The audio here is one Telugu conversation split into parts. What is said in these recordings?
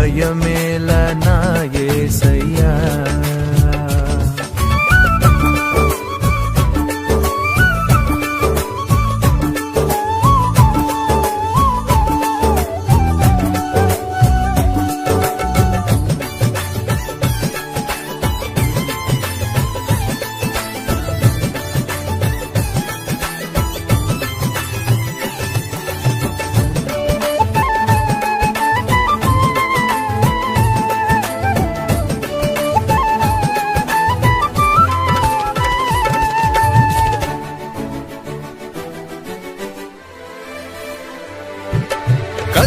నాకు భయమేలా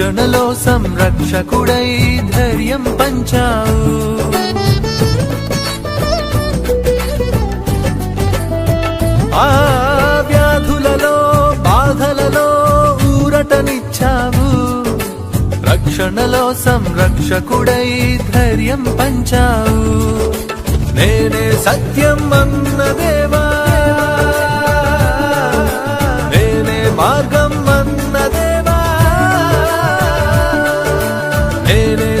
రక్షణలో సంరక్షకుడై ధైర్యం పంచావు. ఆ వ్యాధులలో బాధలలో ఊరటనిచ్చావు. రక్షణలో సంరక్షకుడై ధైర్యం పంచావు. నేనే సత్యం అన్నదే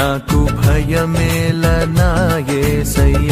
నాకు భయమేల నాయే సయ్య?